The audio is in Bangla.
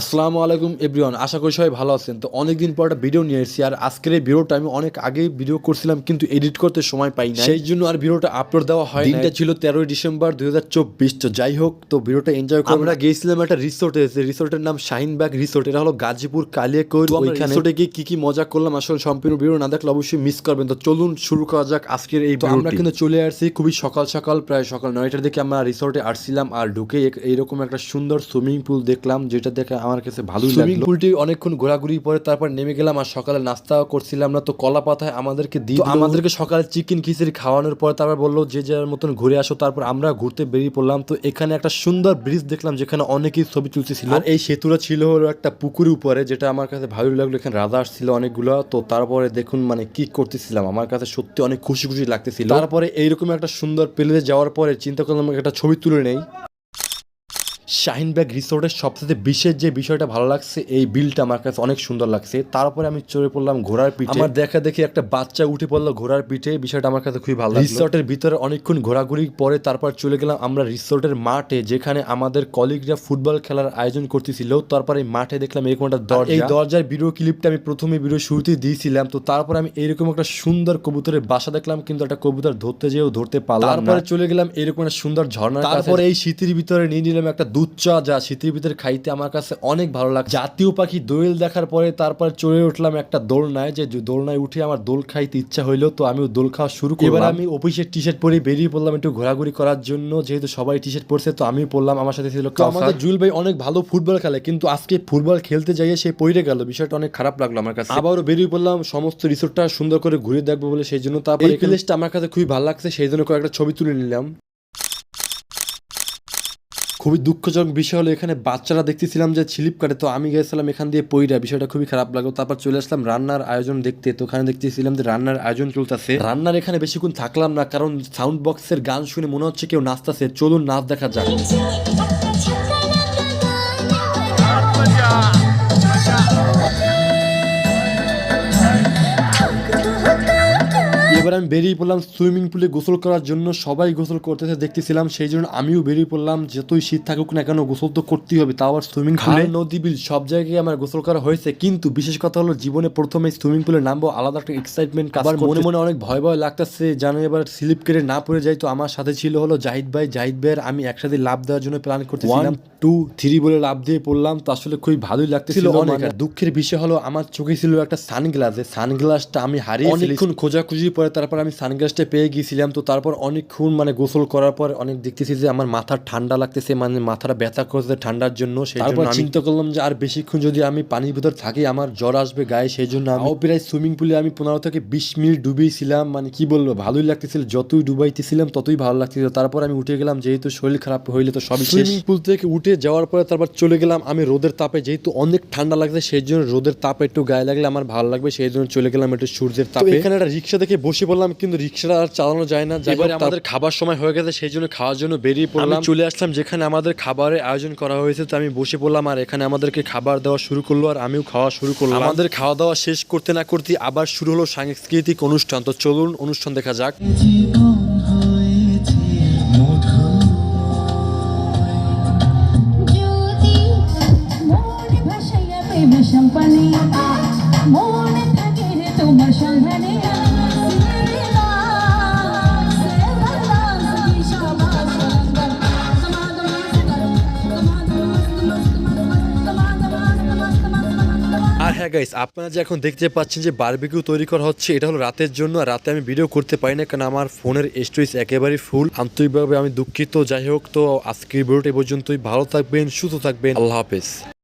আসসালামু আলাইকুম এভরিওয়ান। আশা করি সবাই ভালো আছেন। তো অনেকদিন পর একটা ভিডিও নিয়ে এসেছি আর আজকের এই ভিডিওটা আমি অনেক আগেই ভিডিও করছিলাম কিন্তু এডিট করতে সময় পাই না সেই জন্য আর ভিডিওটা আপলোড দেওয়া হয় দিনটা ছিল তেরোই ডিসেম্বর দুই হাজার চব্বিশ তো যাই হোক তো ভিডিওটা এনজয় করে আমরা গিয়েছিলাম একটা রিসোর্টে রিসোর্টের নাম শাহিনবাগ রিসোর্ট এটা হলো গাজীপুর কালিয়াকৈর। ওইখানে রিসোর্টে গিয়ে কি কি মজা করলাম আসলে সম্পূর্ণ ভিডিও না দেখলে অবশ্যই মিস করবেন। তো চলুন শুরু করা যাক আজকের এই তো আমরা কিন্তু চলে আসছি খুবই সকাল সকাল প্রায় সকাল নয়টার দিকে আমরা রিসোর্টে আসছিলাম আর ঢুকে এইরকম একটা সুন্দর সুইমিং পুল দেখলাম যেটা দেখে আমার কাছে ভালোই লাগল। সুইমিং পুলটি অনেকক্ষণ ঘোরাঘুরি পরে তারপর নেমে গেলাম আর সকালে নাস্তা করছিলাম না তো কলা পাতায় আমাদেরকে দিয়ে দিলো। আমাদেরকে সকালে চিকেন খিচুড়ি খাওয়ানোর পর তারপর বলল যে যার মতন ঘুরে আসো তারপর আমরা ঘুরতে বেরিয়ে পড়লাম। তো এখানে একটা সুন্দর ব্রিজ দেখলাম যেখানে অনেকেই ছবি তুলতেছিল। আর এই সেতুটা ছিল হলো একটা পুকুরের উপরে যেটা আমার কাছে ভালো লাগল। এখানে রাজা আসছিল অনেকগুলো তো তারপরে দেখুন মানে কি করতেছিলাম। আমার কাছে সত্যি অনেক খুশি খুশি লাগতেছিল। তারপরে এইরকম একটা সুন্দর প্লেসে যাওয়ার পরে চিন্তা করলাম একটা ছবি তুলে নেই। শাহিনবাগ রিসোর্টের সবচেয়ে বিশেষ যে বিষয়টা ভালো লাগছে এই বিলটা আমার কাছে অনেক সুন্দর লাগছে। তারপরে আমি চড়ে পড়লাম ঘোড়ার পিঠে। আমার দেখা দেখি একটা বাচ্চা উঠে পড়ল ঘোড়ার পিঠে বিষয়টা আমার কাছে খুবই ভালো রিসোর্টের ভিতরে অনেকক্ষণ ঘোরাঘুরি পরে তারপর চলে গেলাম আমরা রিসোর্টের মাঠে যেখানে আমাদের কলিগরা ফুটবল খেলার আয়োজন করতেছিল। তারপরে এই মাঠে দেখলাম এরকম একটা দরজা এই দরজার ভিডিও ক্লিপটা আমি প্রথমে ভিডিও শুরুতেই দিয়েছিলাম তো তারপর আমি এরকম একটা সুন্দর কবুতরের বাসা দেখলাম কিন্তু একটা কবুতর ধরতে যেও ধরতে পারলাম তারপরে চলে গেলাম এরকম একটা সুন্দর ঝর্ণা তারপরে এই শীতের ভিতরে নিয়ে নিলাম একটা দুধ চা যা শীতের ভিতরে খাইতে আমার কাছে অনেক ভালো লাগে জাতীয় পাখি দোয়েল দেখার পরে তারপর চড়ে উঠলাম একটা দোলনায় যে দোলনায় উঠে আমার দোল খাইতে ইচ্ছা হইল তো আমি দোল খাওয়া শুরু করলাম। এবার আমি অফিসের টি শার্ট পরে বেরিয়ে পড়লাম একটু ঘোরাঘুরি করার জন্য যেহেতু সবাই টি শার্ট পরছে তো আমি পড়লাম। আমার সাথে ছিল আমাদের জুয়েল ভাই অনেক ভালো ফুটবল খেলে কিন্তু আজকে ফুটবল খেলতে যাইয়ে সে পড়ে গেল। বিষয়টা অনেক খারাপ লাগল আমার কাছে। আবারও বেরিয়ে পড়লাম সমস্ত রিসোর্টটা সুন্দর করে ঘুরে দেখব বলে সেই জন্য। তারপর এই প্লেসটা আমার কাছে খুবই ভালো লাগছে সেই জন্য কয়েকটা ছবি তুলে নিলাম। খুবই দুঃখজনক বিষয় হলো, এখানে বাচ্চারা দেখতেছিলাম যে ছিলিপ কাটে। তো আমি গেছিলাম এখান দিয়ে পইরা, বিষয়টা খুবই খারাপ লাগল। তারপর চলে আসলাম রান্নার আয়োজন দেখতে। তো ওখানে দেখতেছিলাম যে রান্নার আয়োজন চলতেছে। রান্নার এখানে বেশিক্ষণ থাকলাম না, কারণ সাউন্ড বক্সের গান শুনে মনে হচ্ছে কেউ নাচতেছে। চলুন নাচ দেখা যাক। আমি বেরিয়ে পড়লাম সুইমিং পুলে গোসল করার জন্য। সবাই গোসল করতেছে দেখতেছিলাম। সেই জন্য আমিও বেরিয়ে পড়লাম। যতই শীত থাকুক না কেন গোসল তো করতেই হবে। তাও আবার সুইমিং পুলে। নদী বিল সব জায়গায় আমার গোসল করা হয়েছে। কিন্তু বিশেষ কথা হলো জীবনে প্রথমে সুইমিং পুলে নামবো আলাদা একটা এক্সাইটমেন্ট আবার মনে মনে অনেক ভয় ভয় লাগতেছে জানো এবার স্লিপ কেটে না পড়ে যাই। তো আমার সাথে ছিল হলো জাহিদ ভাই। জাহিদ ভাইয়ের আমি একসাথে লাভ দেওয়ার জন্য প্ল্যান করতেছিলাম। টু থ্রি বলে লাভ দিয়ে পড়লাম। তো আসলে খুবই ভালোই লাগতেছিল অনেক। দুঃখের বিষয় হলো আমার চোখে ছিল একটা সানগ্লাস। সানগ্লাসটা আমি হারিয়ে অনেকক্ষণ খোঁজাখুঁজি পরে তারপর আমি সানগ্লাসটা পেয়ে গিয়েছিলাম। তো তারপর অনেকক্ষণ মানে গোসল করার পর অনেক দেখতেছি যে আমার মাথা ঠান্ডা লাগতেছে মানে মাথাটা ব্যথা করছে ঠান্ডার জন্য। সেই আমি চিন্তা করলাম যে আর বেশিক্ষণ যদি আমি পানির ভিতর থাকি আমার জ্বর আসবে গায়ে সেই জন্য প্রায় সুইমিং পুলে আমি পনেরো থেকে বিশ মিনিট ডুবেছিলাম। মানে কি বলব ভালোই লাগতেছিল যতই ডুবাইতেছিলাম ততই ভালো লাগতেছিল। তারপর আমি উঠে গেলাম যেহেতু শরীর খারাপ হইলে তো সবই সুইমিং পুল থেকে উঠে যাওয়ার পরে তারপর চলে গেলাম আমি রোদের তাপে। যেহেতু অনেক ঠান্ডা লাগছে সেই জন্য রোদের তাপে একটু গায়ে লাগলে আমার ভালো লাগবে সেই জন্য চলে গেলাম একটু সূর্যের তাপে। এখানে একটা রিক্সা দেখে বসে পড়লাম কিন্তু রিক্সাটা আর চালানো যায় না। এবারে আমাদের খাবার সময় হয়ে গেছে সেই জন্য খাওয়ার জন্য বেরিয়ে পড়লাম। চলে আসলাম যেখানে আমাদের খাবারের আয়োজন করা হয়েছে তো আমি বসে পড়লাম আর এখানে আমাদেরকে খাবার দেওয়া শুরু করল আর আমিও খাওয়া শুরু করলাম। আমাদের খাওয়া দাওয়া শেষ করতে না করতে আবার শুরু হলো সাংস্কৃতিক অনুষ্ঠান। তো চলুন অনুষ্ঠান দেখা যাক। হ্যাঁ গাইস আপনারা যে এখন দেখতে পাচ্ছেন যে বারবিকিউ তৈরি করা হচ্ছে, এটা হলো রাতের জন্য, আর রাতে আমি ভিডিও করতে পারি না, কারণ আমার ফোনের স্টোরেজ একেবারেই ফুল আন্তরিকভাবে আমি দুঃখিত, যাই হোক, তো আজকের ভিডিওটা পর্যন্তই। ভালো থাকবেন, সুস্থ থাকবেন। আল্লাহ হাফেজ।